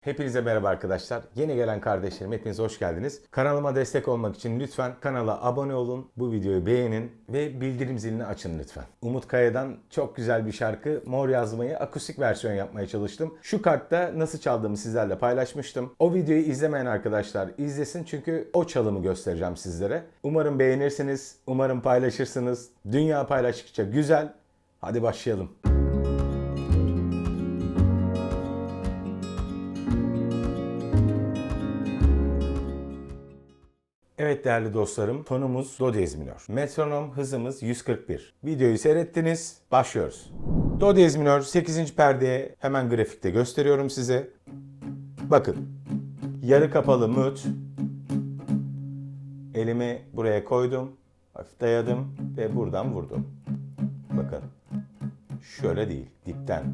Hepinize merhaba arkadaşlar. Yeni gelen kardeşlerim hepiniz hoş geldiniz. Kanalıma destek olmak için lütfen kanala abone olun, bu videoyu beğenin ve bildirim zilini açın lütfen. Umut Kaya'dan çok güzel bir şarkı Mor Yazmayı akustik versiyon yapmaya çalıştım. Şu kartta nasıl çaldığımı sizlerle paylaşmıştım. O videoyu izlemeyen arkadaşlar izlesin çünkü o çalımı göstereceğim sizlere. Umarım beğenirsiniz, umarım paylaşırsınız. Dünya paylaştıkça güzel. Hadi başlayalım. Evet değerli dostlarım, tonumuz do diyez minör. Metronom hızımız 141. Videoyu seyrettiniz, başlıyoruz. Do diyez minör 8. perdeye hemen grafikte gösteriyorum size. Bakın, yarı kapalı mut. Elimi buraya koydum, hafif dayadım ve buradan vurdum. Bakın, şöyle değil, dipten.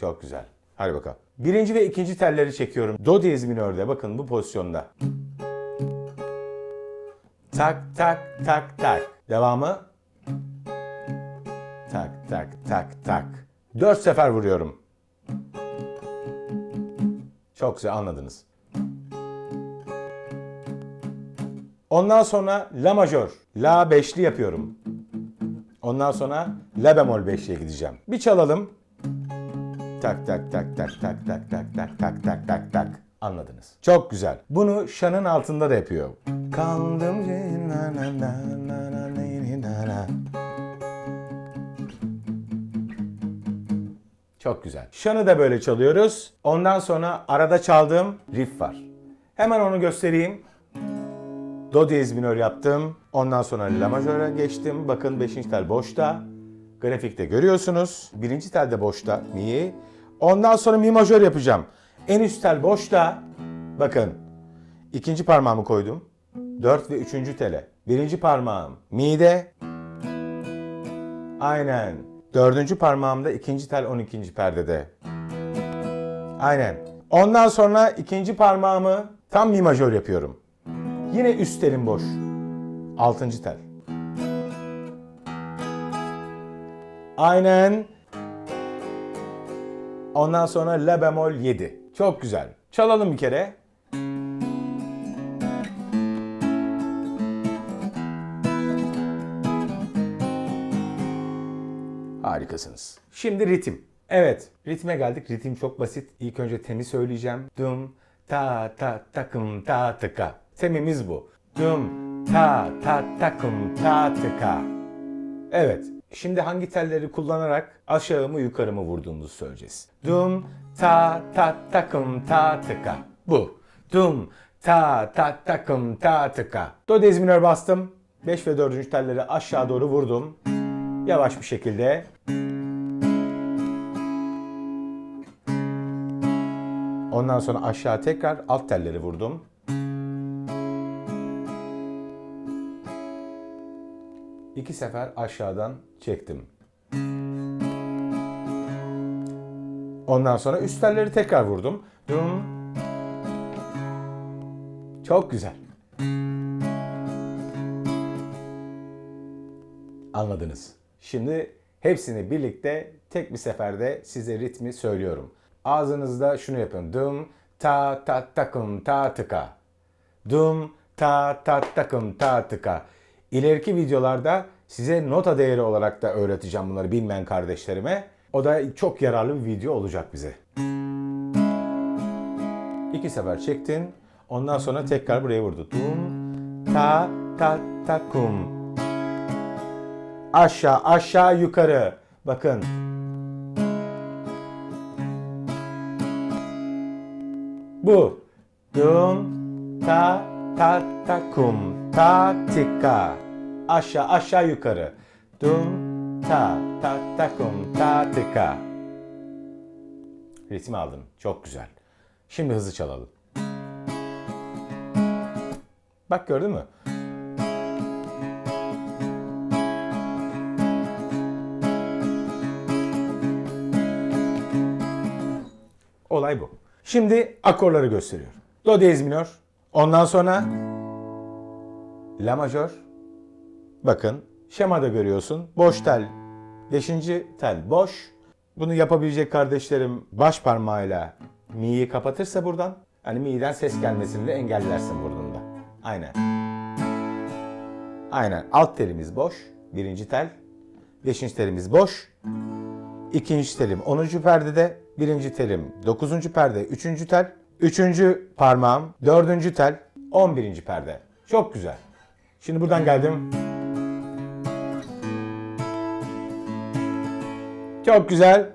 Çok güzel. Hadi bakalım. Birinci ve ikinci telleri çekiyorum. Do diyez minörde bakın bu pozisyonda. Tak tak tak tak. Devamı. Tak tak tak tak. Dört sefer vuruyorum. Çok güzel anladınız. Ondan sonra la majör. La beşli yapıyorum. Ondan sonra la bemol beşliye gideceğim. Bir çalalım. Tak tak tak tak tak tak tak tak tak tak tak tak. Anladınız. Çok güzel. Bunu şanın altında da yapıyor. Kaldım Çok güzel. Şanı da böyle çalıyoruz. Ondan sonra arada çaldığım riff var. Hemen onu göstereyim. Do diyez minör yaptım. Ondan sonra la majöre geçtim. Bakın 5. tel boşta. Grafikte görüyorsunuz. 1. tel de boşta. Mi. Ondan sonra mi majör yapacağım. En üst tel boşta. Bakın. ikinci parmağımı koydum. 4 ve 3. tele. Birinci parmağım mi'de. Aynen. Dördüncü parmağımda ikinci tel 12. perdede. Aynen. Ondan sonra ikinci parmağımı tam mi majör yapıyorum. Yine üst telim boş. Altıncı tel. Aynen. Ondan sonra la bemol 7. Çok güzel. Çalalım bir kere. Harikasınız. Şimdi ritim. Evet, ritme geldik. Ritim çok basit. İlk önce temi söyleyeceğim. Dum ta ta takım ta tıka. Temimiz bu. Dum ta ta takım ta tıka. Evet. Şimdi hangi telleri kullanarak aşağı mı yukarı mı vurduğumuzu söyleyeceğiz. Dum ta ta takım ta tıka. Bu. Dum ta ta takım ta tıka. Do diyez minör bastım. 5 ve 4. telleri aşağı doğru vurdum. Yavaş bir şekilde. Ondan sonra aşağı tekrar alt telleri vurdum. İki sefer aşağıdan çektim. Ondan sonra üst telleri tekrar vurdum. Dum. Çok güzel. Anladınız. Şimdi hepsini birlikte tek bir seferde size ritmi söylüyorum. Ağzınızda şunu yapın. Dum ta ta takım ta tıka. Dum ta ta takım ta tıka. İleriki videolarda size nota değeri olarak da öğreteceğim bunları bilmeyen kardeşlerime. O da çok yararlı bir video olacak bize. İki sefer çektin. Ondan sonra tekrar buraya vurdu. Dum ta ta takum. Aşağı aşağı yukarı. Bakın. Bu. Ta tika. Aşağı aşağı yukarı. Dum ta ta takum ta tika. Ritmi aldım. Çok güzel. Şimdi hızlı çalalım. Bak gördün mü? Olay bu. Şimdi akorları gösteriyor. Do diyez minör. Ondan sonra La majör. Bakın şemada görüyorsun. Boş tel. Beşinci tel boş. Bunu yapabilecek kardeşlerim baş parmağıyla mi'yi kapatırsa buradan hani mi'den ses gelmesini de engellersin burnunda. Aynen. Aynen. Alt telimiz boş. Birinci tel. Beşinci telimiz boş. İkinci telim 10. perdede. Birinci telim 9. perde. Üçüncü tel. Üçüncü parmağım. Dördüncü tel. 11. perde. Çok güzel. Şimdi buradan geldim. Çok güzel.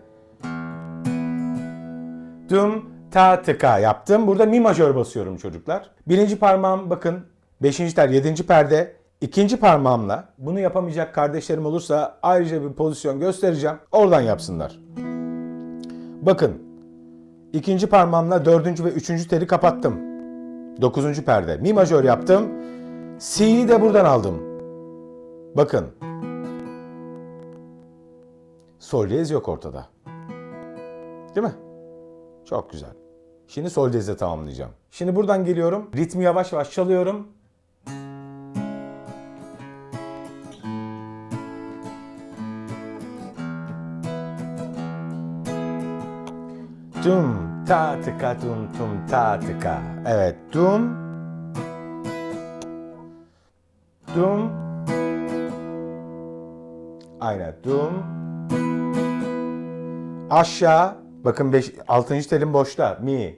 Dum ta tıka yaptım. Burada mi majör basıyorum çocuklar. Birinci parmağım bakın. Beşinci tel yedinci perde. İkinci parmağımla bunu yapamayacak kardeşlerim olursa ayrıca bir pozisyon göstereceğim. Oradan yapsınlar. Bakın. ikinci parmağımla dördüncü ve üçüncü teli kapattım. Dokuzuncu perde. Mi majör yaptım. C'yi de buradan aldım. Bakın. Sol diyez yok ortada. Değil mi? Çok güzel. Şimdi sol diyezle tamamlayacağım. Şimdi buradan geliyorum. Ritmi yavaş yavaş çalıyorum. Dum ta tıka dum tum ta tıka. Evet dum. Dum. Aynen dum. Aşağı. Bakın 5 6. telim boşta. Mi.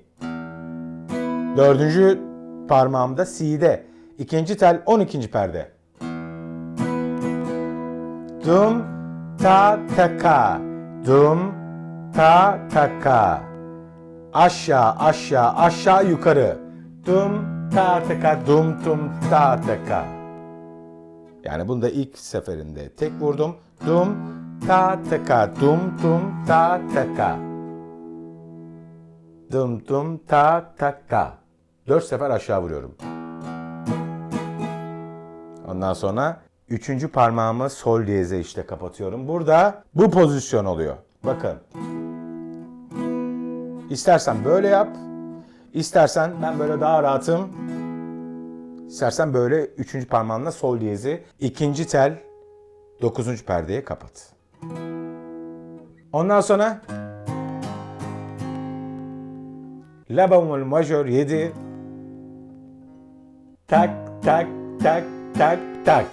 Dördüncü parmağımda C'de. İkinci tel 12. perde. Dum ta taka. Dum ta taka. Aşağı aşağı aşağı yukarı. Dum ta taka dum tum ta taka. Yani bunu da ilk seferinde tek vurdum. Dum ta taka dum tum ta taka. Dum dum ta taka. Dört sefer aşağı vuruyorum. Ondan sonra üçüncü parmağımı sol diyeze işte kapatıyorum. Burada bu pozisyon oluyor. Bakın. İstersen böyle yap. İstersen ben böyle daha rahatım. İstersen böyle üçüncü parmağınla sol diyezi ikinci tel dokuzuncu perdeye kapat. Ondan sonra La bemol majör 7 tak tak tak tak tak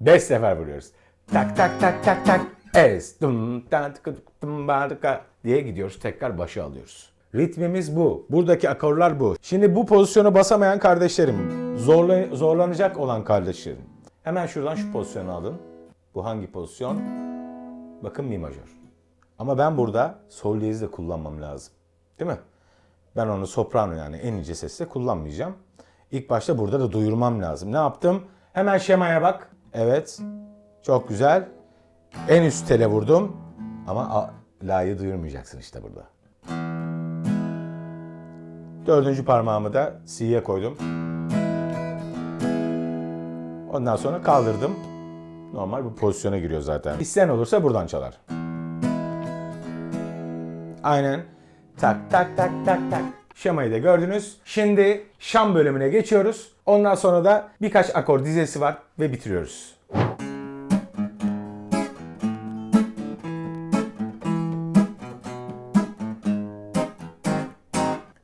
5 sefer vuruyoruz. Tak tak tak tak tak es dum tak dum barka diye gidiyoruz. Tekrar başa alıyoruz. Ritmimiz bu. Buradaki akorlar bu. Şimdi bu pozisyonu basamayan kardeşlerim, zorla, zorlanacak olan kardeşlerim. Hemen şuradan şu pozisyonu alın. Bu hangi pozisyon? Bakın mi majör. Ama ben burada sol diyezi de kullanmam lazım. Değil mi? Ben onu soprano yani en ince sesle kullanmayacağım. İlk başta burada da duyurmam lazım. Ne yaptım? Hemen şemaya bak. Evet. Çok güzel. En üst tele vurdum. Ama la'yı duyurmayacaksın işte burada. Dördüncü parmağımı da C'ye koydum. Ondan sonra kaldırdım. Normal bu pozisyona giriyor zaten. İsteyen olursa buradan çalar. Aynen. Tak tak tak tak tak. Şemayı da gördünüz. Şimdi şam bölümüne geçiyoruz. Ondan sonra da birkaç akor dizesi var ve bitiriyoruz.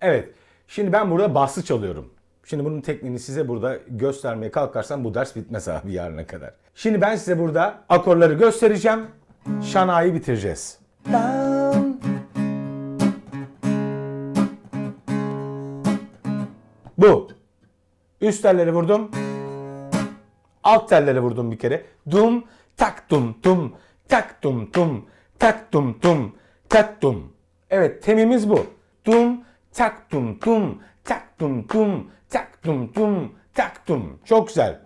Evet. Şimdi ben burada bası çalıyorum. Şimdi bunun tekniğini size burada göstermeye kalkarsam bu ders bitmez abi yarına kadar. Şimdi ben size burada akorları göstereceğim. Şanayı bitireceğiz. Bu. Üst telleri vurdum. Alt telleri vurdum bir kere. Dum tak dum dum tak dum dum tak dum dum tak dum. Evet temimiz bu. Dum tak dum dum tak dum dum tak dum dum tak dum. Çok güzel.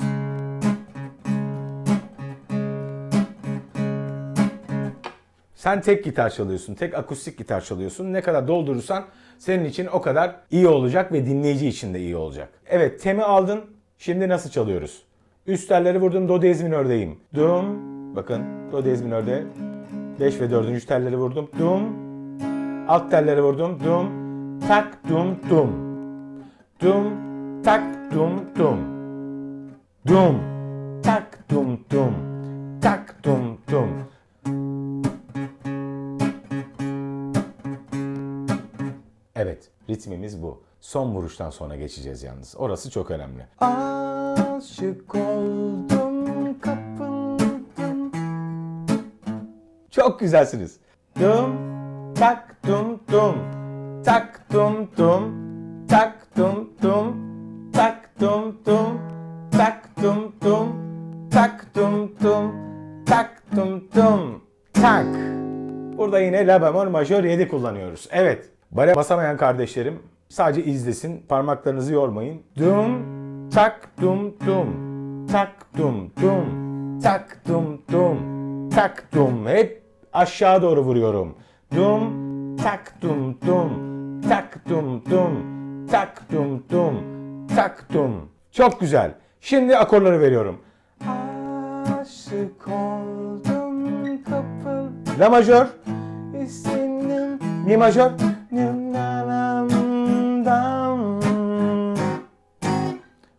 Sen tek gitar çalıyorsun, tek akustik gitar çalıyorsun. Ne kadar doldurursan senin için o kadar iyi olacak ve dinleyici için de iyi olacak. Evet, temi aldın. Şimdi nasıl çalıyoruz? Üst telleri vurdum, do diyez minördeyim. Dum, bakın do diyez minörde. 5 ve 4. telleri vurdum. Dum, alt telleri vurdum. Dum, tak dum dum. Dum, tak dum dum. Dum, tak dum dum. Tak dum dum. Evet. Ritmimiz bu. Son vuruştan sonra geçeceğiz yalnız. Orası çok önemli. Aşık oldum kapıldım. Çok güzelsiniz. Dum tak dum dum tak dum dum tak dum dum tak dum dum tak dum dum tak dum dum tak dum dum tak. Burada yine la bemol majör 7 kullanıyoruz. Evet. Bale basamayan kardeşlerim sadece izlesin. Parmaklarınızı yormayın. Dum tak dum dum tak dum dum tak dum dum tak dum hep aşağı doğru vuruyorum. Dum tak dum dum tak dum dum tak dum dum tak dum. Çok güzel. Şimdi akorları veriyorum. Aşık oldum kapıl. La majör. İstedim. Mi majör.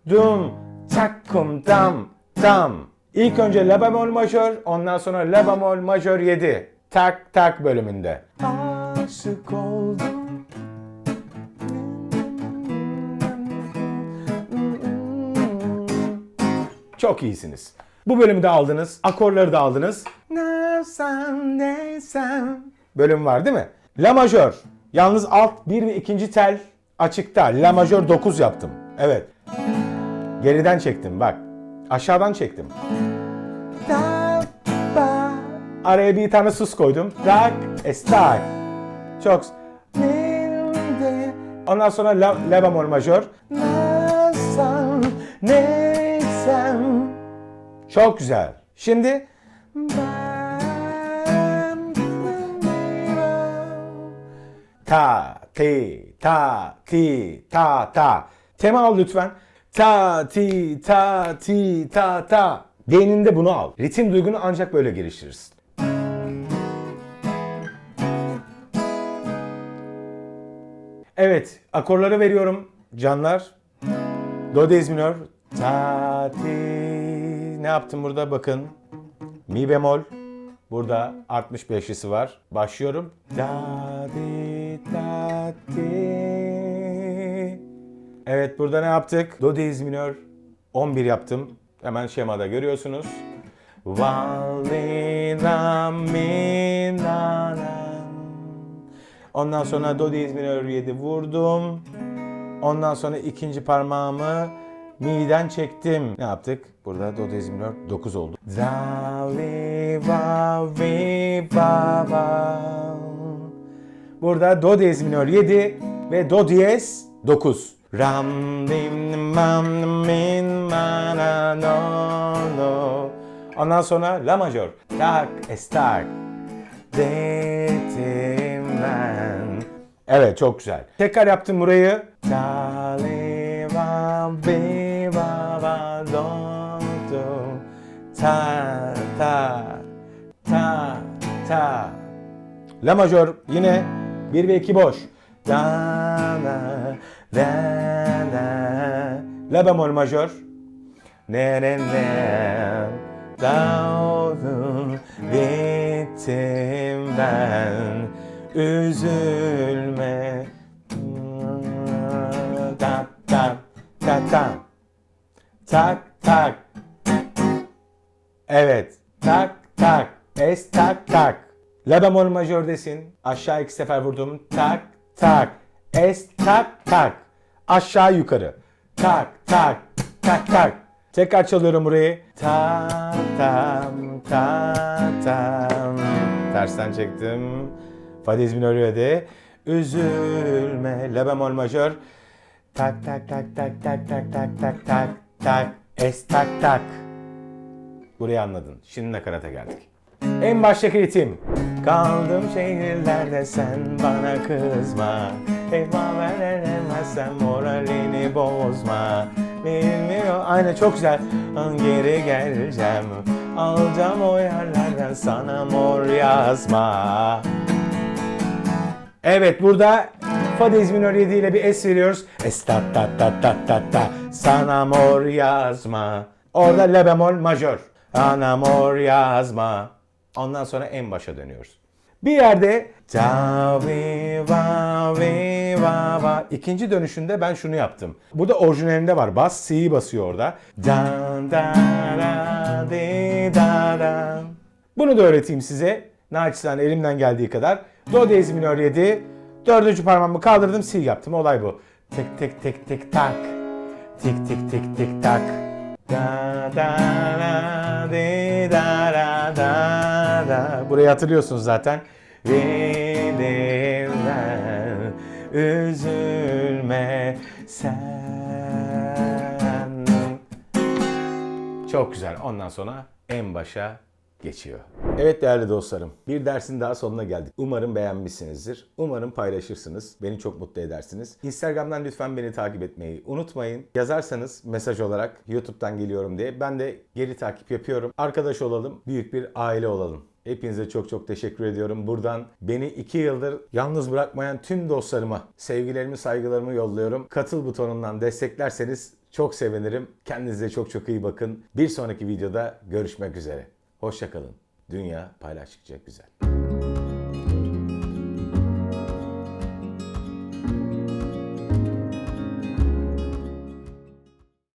Dum takkum dam dam. İlk önce la bemol majör, ondan sonra la bemol majör 7. Tak tak bölümünde. Aşık oldum. Çok iyisiniz. Bu bölümü de aldınız. Akorları da aldınız. Neysem neysem. Bölüm var değil mi? La majör. Yalnız alt 1 ve ikinci tel açıkta. La majör 9 yaptım. Evet. Geriden çektim bak. Aşağıdan çektim. Araya bir tane sus koydum. Tak, estak. Çok. Ondan sonra la, la bemol majör. Neysem. Çok güzel. Şimdi ta ti ta ti ta ta. Tema al lütfen. Ta ti ta ti ta ta. Beyninde bunu al. Ritim duygunu ancak böyle geliştirirsin. Evet, akorları veriyorum canlar. Do diyez minör. Ta ti. Ne yaptım burada bakın. Mi bemol. Burada 65'lisi var. Başlıyorum. Da di da di. Evet burada ne yaptık? Do diyez minör. 11 yaptım. Hemen şemada görüyorsunuz. Ondan sonra do diyez minör 7 vurdum. Ondan sonra ikinci parmağımı mi'den çektim. Ne yaptık? Burada do diyez minör 9 oldu. Da li va vi va va. Burada do diyez minör 7 ve do diyez 9. Ram dim mam min ma na no no. Ondan sonra la majör. Tak estak. Dedim ben. Evet çok güzel. Tekrar yaptım burayı. Ta li va va do. Ta ta ta ta. La majör yine 1 ve 2 boş. Da la la la. La bemol majör. Ne ne ne. Dağıldım bittim ben. Üzülme. Tak tak tak tak. Tak tak. Evet. Tak tak. Es tak tak. La bemol majördesin. Aşağı iki sefer vurdum. Tak tak. Es tak tak. Aşağı yukarı. Tak tak tak tak. Tekrar çalıyorum burayı. Ta tam ta tam. Tersten çektim. Fa diyez minör öde. Üzülme. La bemol majör. Tak tak tak tak tak tak tak tak tak tak. Es tak tak. Burayı anladın. Şimdi nakarata geldik. En baştaki ritim. Kaldım şehirlerde sen bana kızma. Eyvah veremezsem moralini bozma. Bilmiyor. Aynen çok güzel. Geri geleceğim. Alacağım o yerlerden sana mor yazma. Evet burada Fa diyez minör 7 ile bir es veriyoruz. Es ta ta ta ta ta ta. Sana mor yazma. Orada la bemol majör. Ana mor yazma. Ondan sonra en başa dönüyoruz. Bir yerde Da vi va vi va va. İkinci dönüşünde ben şunu yaptım. Burada orijinalinde var. Bas C'yi basıyor orada. Da da da di da da. Bunu da öğreteyim size. Naçizane elimden geldiği kadar. Do diyez minör 7. Dördüncü parmağımı kaldırdım C yaptım. Olay bu. Tek tek tek tek tak. Tik tik tik tik tak. Da da da di da da da da. Burayı hatırlıyorsunuz zaten. Bilirler üzülme sen. Çok güzel. Ondan sonra en başa geçiyor. Evet değerli dostlarım, bir dersin daha sonuna geldik. Umarım beğenmişsinizdir. Umarım paylaşırsınız. Beni çok mutlu edersiniz. Instagram'dan lütfen beni takip etmeyi unutmayın. Yazarsanız mesaj olarak YouTube'dan geliyorum diye ben de geri takip yapıyorum. Arkadaş olalım, büyük bir aile olalım. Hepinize çok çok teşekkür ediyorum. Buradan beni iki yıldır yalnız bırakmayan tüm dostlarıma sevgilerimi, saygılarımı yolluyorum. Katıl butonundan desteklerseniz çok sevinirim. Kendinize çok çok iyi bakın. Bir sonraki videoda görüşmek üzere. Hoşçakalın. Dünya paylaştıkça güzel.